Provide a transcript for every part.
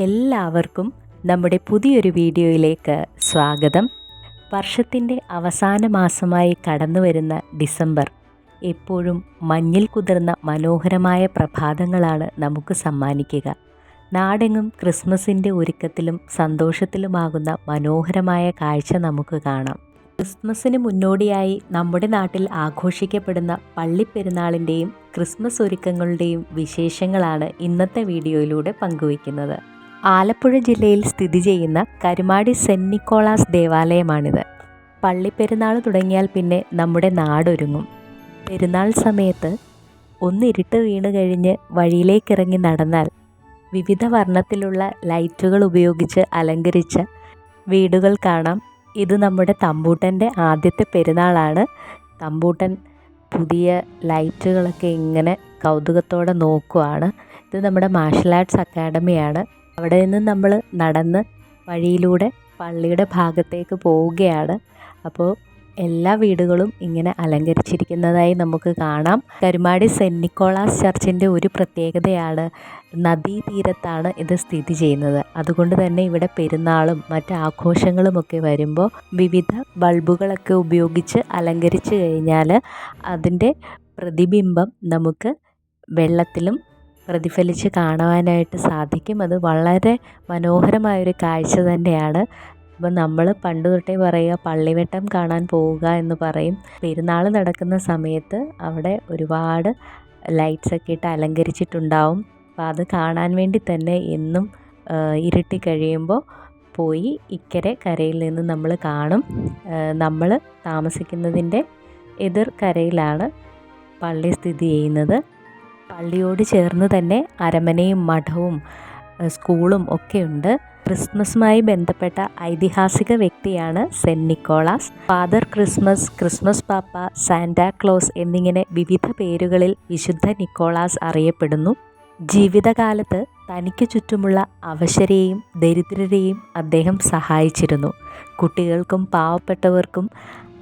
എല്ലാവർക്കും നമ്മുടെ പുതിയൊരു വീഡിയോയിലേക്ക് സ്വാഗതം. വർഷത്തിന്റെ അവസാന മാസമായി കടന്നു വരുന്ന ഡിസംബർ എപ്പോഴും മഞ്ഞിൽ കുതിർന്ന മനോഹരമായ പ്രഭാതങ്ങളാണ് നമുക്ക് സമ്മാനിക്കുക. നാടെങ്ങും ക്രിസ്മസിന്റെ ഒരുക്കത്തിലും സന്തോഷത്തിലുമാകുന്ന മനോഹരമായ കാഴ്ച നമുക്ക് കാണാം. ക്രിസ്മസിന് മുന്നോടിയായി നമ്മുടെ നാട്ടിൽ ആഘോഷിക്കപ്പെടുന്ന പള്ളിപ്പെരുന്നാളിന്റെയും ക്രിസ്മസ് ഒരുക്കങ്ങളുടെയും വിശേഷങ്ങളാണ് ഇന്നത്തെ വീഡിയോയിലൂടെ പങ്കുവയ്ക്കുന്നത്. ആലപ്പുഴ ജില്ലയിൽ സ്ഥിതി ചെയ്യുന്ന കരുമാടി സെന്റ് നിക്കോളാസ് ദേവാലയമാണിത്. പള്ളിപ്പെരുന്നാൾ തുടങ്ങിയാൽ പിന്നെ നമ്മുടെ നാടൊരുങ്ങും. പെരുന്നാൾ സമയത്ത് ഒന്നിരുട്ട് വീണ് കഴിഞ്ഞ് വഴിയിലേക്കിറങ്ങി നടന്നാൽ വിവിധ വർണത്തിലുള്ള ലൈറ്റുകൾ ഉപയോഗിച്ച് അലങ്കരിച്ച വീടുകൾ കാണാം. ഇത് നമ്മുടെ തമ്പൂട്ടന്റെ ആദ്യത്തെ പെരുന്നാളാണ്. തമ്പൂട്ടൻ പുതിയ ലൈറ്റുകളൊക്കെ ഇങ്ങനെ കൗതുകത്തോടെ നോക്കുവാണ്. ഇത് നമ്മുടെ മാർഷൽ ആർട്സ് അക്കാഡമിയാണ്. അവിടെ നിന്ന് നമ്മൾ നടന്ന് വഴിയിലൂടെ പള്ളിയുടെ ഭാഗത്തേക്ക് പോവുകയാണ്. അപ്പോൾ എല്ലാ വീടുകളും ഇങ്ങനെ അലങ്കരിച്ചിരിക്കുന്നതായി നമുക്ക് കാണാം. കരുമാടി സെന്റ് നിക്കോളാസ് ചർച്ചിന്റെ ഒരു പ്രത്യേകതയാണ് നദീതീരത്താണ് ഇത് സ്ഥിതി ചെയ്യുന്നത്. അതുകൊണ്ട് തന്നെ ഇവിടെ പെരുന്നാളും മറ്റ് ആഘോഷങ്ങളുമൊക്കെ വരുമ്പോൾ വിവിധ ബൾബുകളൊക്കെ ഉപയോഗിച്ച് അലങ്കരിച്ച് കഴിഞ്ഞാൽ അതിന്റെ പ്രതിബിംബം നമുക്ക് വെള്ളത്തിലും പ്രതിഫലിച്ച് കാണുവാനായിട്ട് സാധിക്കും. അത് വളരെ മനോഹരമായൊരു കാഴ്ച തന്നെയാണ്. അപ്പം നമ്മൾ പണ്ട് തൊട്ടേ പറയുക പള്ളിവട്ടം കാണാൻ പോവുക എന്ന് പറയും. പെരുന്നാൾ നടക്കുന്ന സമയത്ത് അവിടെ ഒരുപാട് ലൈറ്റ്സൊക്കെ ഇട്ട് അലങ്കരിച്ചിട്ടുണ്ടാവും. അപ്പോൾ അത് കാണാൻ വേണ്ടി തന്നെ എന്നും ഇരുട്ടി കഴിയുമ്പോൾ പോയി ഇക്കരെ കരയിൽ നിന്ന് നമ്മൾ കാണും. നമ്മൾ താമസിക്കുന്നതിന്റെ എതിർ കരയിലാണ് പള്ളി സ്ഥിതി ചെയ്യുന്നത്. പള്ളിയോട് ചേർന്ന് തന്നെ അരമനയും മഠവും സ്കൂളും ഒക്കെയുണ്ട് ക്രിസ്മസുമായി ബന്ധപ്പെട്ട ഐതിഹാസിക വ്യക്തിയാണ് saint Nicholas. Father Christmas Christmas പാപ്പ സാന്റാക്ലോസ് എന്നിങ്ങനെ വിവിധ പേരുകളിൽ വിശുദ്ധ നിക്കോളാസ് അറിയപ്പെടുന്നു. ജീവിതകാലത്ത് തനിക്ക് ചുറ്റുമുള്ള അവശരെയും ദരിദ്രരെയും അദ്ദേഹം സഹായിച്ചിരുന്നു. കുട്ടികൾക്കും പാവപ്പെട്ടവർക്കും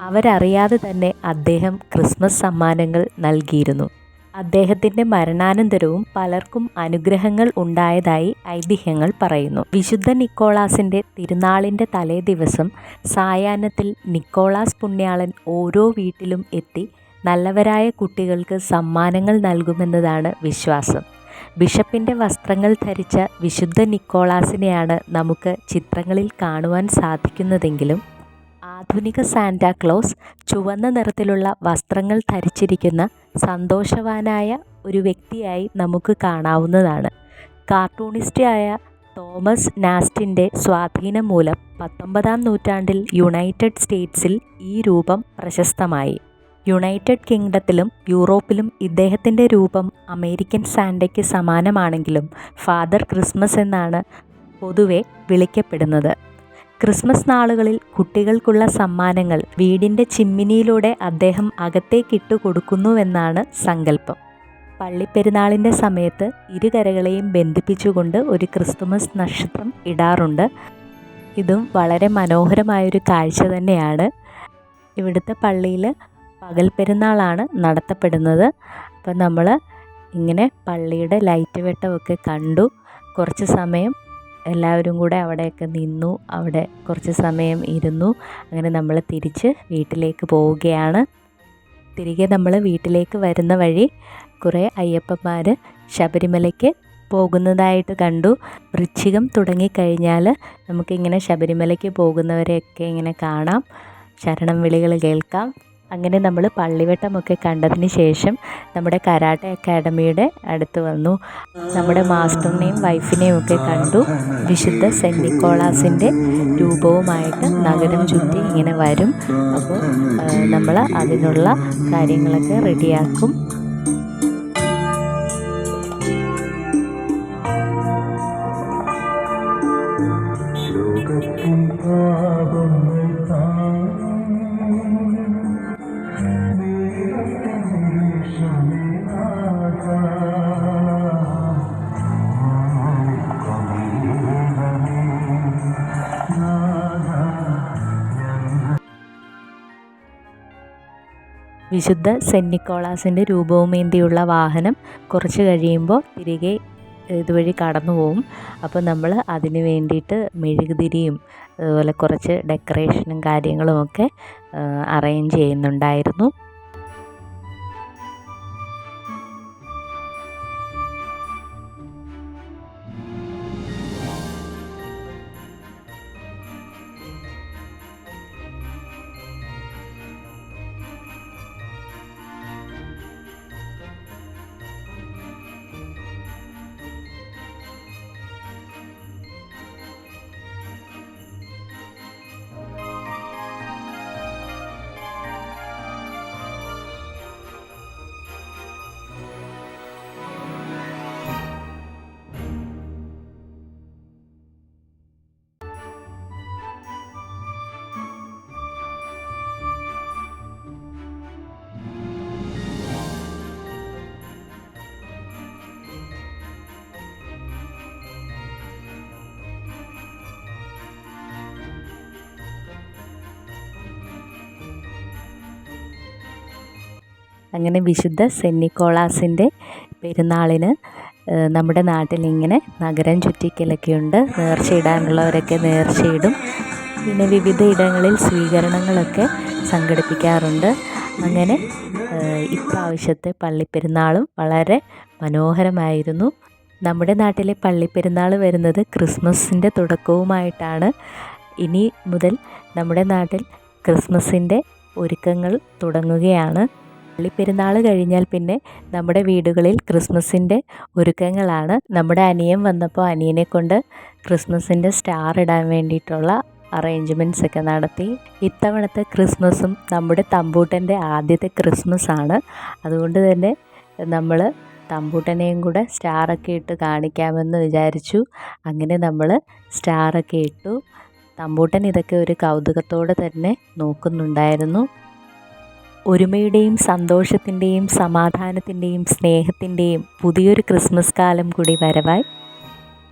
അവരറിയാതെ തന്നെ അദ്ദേഹം ക്രിസ്മസ് സമ്മാനങ്ങൾ നൽകിയിരുന്നു. അദ്ദേഹത്തിന്റെ മരണാനന്തരവും പലർക്കും അനുഗ്രഹങ്ങൾ ഉണ്ടായതായി ഐതിഹ്യങ്ങൾ പറയുന്നു. വിശുദ്ധ നിക്കോളാസിന്റെ തിരുനാളിന്റെ തലേദിവസം സായാഹ്നത്തിൽ നിക്കോളാസ് പുണ്യാളൻ ഓരോ വീട്ടിലും എത്തി നല്ലവരായ കുട്ടികൾക്ക് സമ്മാനങ്ങൾ നൽകുമെന്നതാണ് വിശ്വാസം. ബിഷപ്പിന്റെ വസ്ത്രങ്ങൾ ധരിച്ച വിശുദ്ധ നിക്കോളാസിനെയാണ് നമുക്ക് ചിത്രങ്ങളിൽ കാണുവാൻ സാധിക്കുന്നതെങ്കിലും ആധുനിക സാന്റാക്ലോസ് ചുവന്ന നിറത്തിലുള്ള വസ്ത്രങ്ങൾ ധരിച്ചിരിക്കുന്ന സന്തോഷവാനായ ഒരു വ്യക്തിയായി നമുക്ക് കാണാവുന്നതാണ്. കാർട്ടൂണിസ്റ്റായ തോമസ് നാസ്റ്റിന്റെ സ്വാധീനം മൂലം പത്തൊമ്പതാം നൂറ്റാണ്ടിൽ യുണൈറ്റഡ് സ്റ്റേറ്റ്സിൽ ഈ രൂപം പ്രശസ്തമായി. യുണൈറ്റഡ് കിങ്ഡത്തിലും യൂറോപ്പിലും ഇദ്ദേഹത്തിന്റെ രൂപം അമേരിക്കൻ സാന്റയ്ക്ക് സമാനമാണെങ്കിലും ഫാദർ ക്രിസ്മസ് എന്നാണ് പൊതുവെ വിളിക്കപ്പെടുന്നത്. ക്രിസ്മസ് നാളുകളിൽ കുട്ടികൾക്കുള്ള സമ്മാനങ്ങൾ വീടിന്റെ ചിമ്മിനിയിലൂടെ അദ്ദേഹം അകത്തേക്കിട്ടു കൊടുക്കുന്നുവെന്നാണ് സങ്കല്പം. പള്ളിപ്പെരുന്നാളിന്റെ സമയത്ത് ഇരുകരകളെയും ബന്ധിപ്പിച്ചുകൊണ്ട് ഒരു ക്രിസ്തുമസ് നക്ഷത്രം ഇടാറുണ്ട്. ഇതും വളരെ മനോഹരമായൊരു കാഴ്ച തന്നെയാണ്. ഇവിടുത്തെ പള്ളിയിൽ പകൽ പെരുന്നാളാണ് നടത്തപ്പെടുന്നത്. അപ്പം നമ്മൾ ഇങ്ങനെ പള്ളിയുടെ ലൈറ്റ് വെട്ടമൊക്കെ കണ്ടു. കുറച്ച് സമയം എല്ലാവരും കൂടെ അവിടെയൊക്കെ നിന്നു. അവിടെ കുറച്ച് സമയം ഇരുന്നു. അങ്ങനെ നമ്മൾ തിരിച്ച് വീട്ടിലേക്ക് പോവുകയാണ്. തിരികെ നമ്മൾ വീട്ടിലേക്ക് വരുന്ന വഴി കുറേ അയ്യപ്പന്മാർ ശബരിമലയ്ക്ക് പോകുന്നതായിട്ട് കണ്ടു. വൃശ്ചികം തുടങ്ങിക്കഴിഞ്ഞാൽ നമുക്കിങ്ങനെ ശബരിമലയ്ക്ക് പോകുന്നവരെയൊക്കെ ഇങ്ങനെ കാണാം. ശരണം വിളികൾ കേൾക്കാം. അങ്ങനെ നമ്മൾ പള്ളിവട്ടമൊക്കെ കണ്ടതിന് ശേഷം നമ്മുടെ കരാട്ടെ അക്കാഡമിയുടെ അടുത്ത് വന്നു. നമ്മുടെ മാസ്റ്ററിനെയും വൈഫിനെയും ഒക്കെ കണ്ടു. വിശുദ്ധ സെന്റ് നിക്കോളാസിന്റെ രൂപവുമായിട്ട് നഗരം ചുറ്റി ഇങ്ങനെ വരും. അപ്പോൾ നമ്മൾ അതിനുള്ള കാര്യങ്ങളൊക്കെ റെഡിയാക്കും. വിശുദ്ധ സെന്റ് നിക്കോളാസിന്റെ രൂപവുമേന്തിയുള്ള വാഹനം കുറച്ച് കഴിയുമ്പോൾ തിരികെ ഇതുവഴി കടന്നു പോകും അപ്പോൾ നമ്മൾ അതിന് വേണ്ടിയിട്ട് മെഴുകുതിരിയും അതുപോലെ കുറച്ച് ഡെക്കറേഷനും കാര്യങ്ങളുമൊക്കെ അറേഞ്ച് ചെയ്യുന്നുണ്ടായിരുന്നു. അങ്ങനെ വിശുദ്ധ സെന്നിക്കോളാസിന്റെ നിക്കോളാസിന്റെ പെരുന്നാളിന് നമ്മുടെ നാട്ടിലിങ്ങനെ നഗരം ചുറ്റിക്കലൊക്കെയുണ്ട്. നേർച്ചയിടാനുള്ളവരൊക്കെ നേർച്ചയിടും. പിന്നെ വിവിധ ഇടങ്ങളിൽ സ്വീകരണങ്ങളൊക്കെ സംഘടിപ്പിക്കാറുണ്ട്. അങ്ങനെ ഇപ്രാവശ്യത്തെ പള്ളിപ്പെരുന്നാളും വളരെ മനോഹരമായിരുന്നു. നമ്മുടെ നാട്ടിലെ പള്ളിപ്പെരുന്നാൾ വരുന്നത് ക്രിസ്മസിന്റെ തുടക്കവുമായിട്ടാണ്. ഇനി മുതൽ നമ്മുടെ നാട്ടിൽ ക്രിസ്മസിന്റെ ഒരുക്കങ്ങൾ തുടങ്ങുകയാണ്. പള്ളിപ്പെരുന്നാൾ കഴിഞ്ഞാൽ പിന്നെ നമ്മുടെ വീടുകളിൽ ക്രിസ്മസിന്റെ ഒരുക്കങ്ങളാണ്. നമ്മുടെ അനിയൻ വന്നപ്പോൾ അനിയനെ കൊണ്ട് ക്രിസ്മസിന്റെ സ്റ്റാർ ഇടാൻ വേണ്ടിയിട്ടുള്ള അറേഞ്ച്മെന്റ്സ് ഒക്കെ നടത്തി. ഇത്തവണത്തെ ക്രിസ്മസും നമ്മുടെ തമ്പൂട്ടന്റെ ആദ്യത്തെ ക്രിസ്മസ് ആണ് അതുകൊണ്ട് തന്നെ നമ്മൾ തമ്പൂട്ടനെയും കൂടെ സ്റ്റാറൊക്കെ ഇട്ട് കാണിക്കാമെന്ന് വിചാരിച്ചു. അങ്ങനെ നമ്മൾ സ്റ്റാറൊക്കെ ഇട്ടു. തമ്പൂട്ടൻ ഇതൊക്കെ ഒരു കൗതുകത്തോടെ തന്നെ നോക്കുന്നുണ്ടായിരുന്നു. ഒരുമയുടെയും സന്തോഷത്തിന്റെയും സമാധാനത്തിന്റെയും സ്നേഹത്തിന്റെയും പുതിയൊരു ക്രിസ്മസ് കാലം കൂടി വരവായി.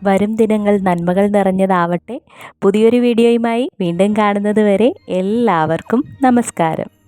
വരും ദിനങ്ങൾ നന്മകൾ നിറഞ്ഞതാവട്ടെ. പുതിയൊരു വീഡിയോയുമായി വീണ്ടും കാണുന്നത് വരെ എല്ലാവർക്കും നമസ്കാരം.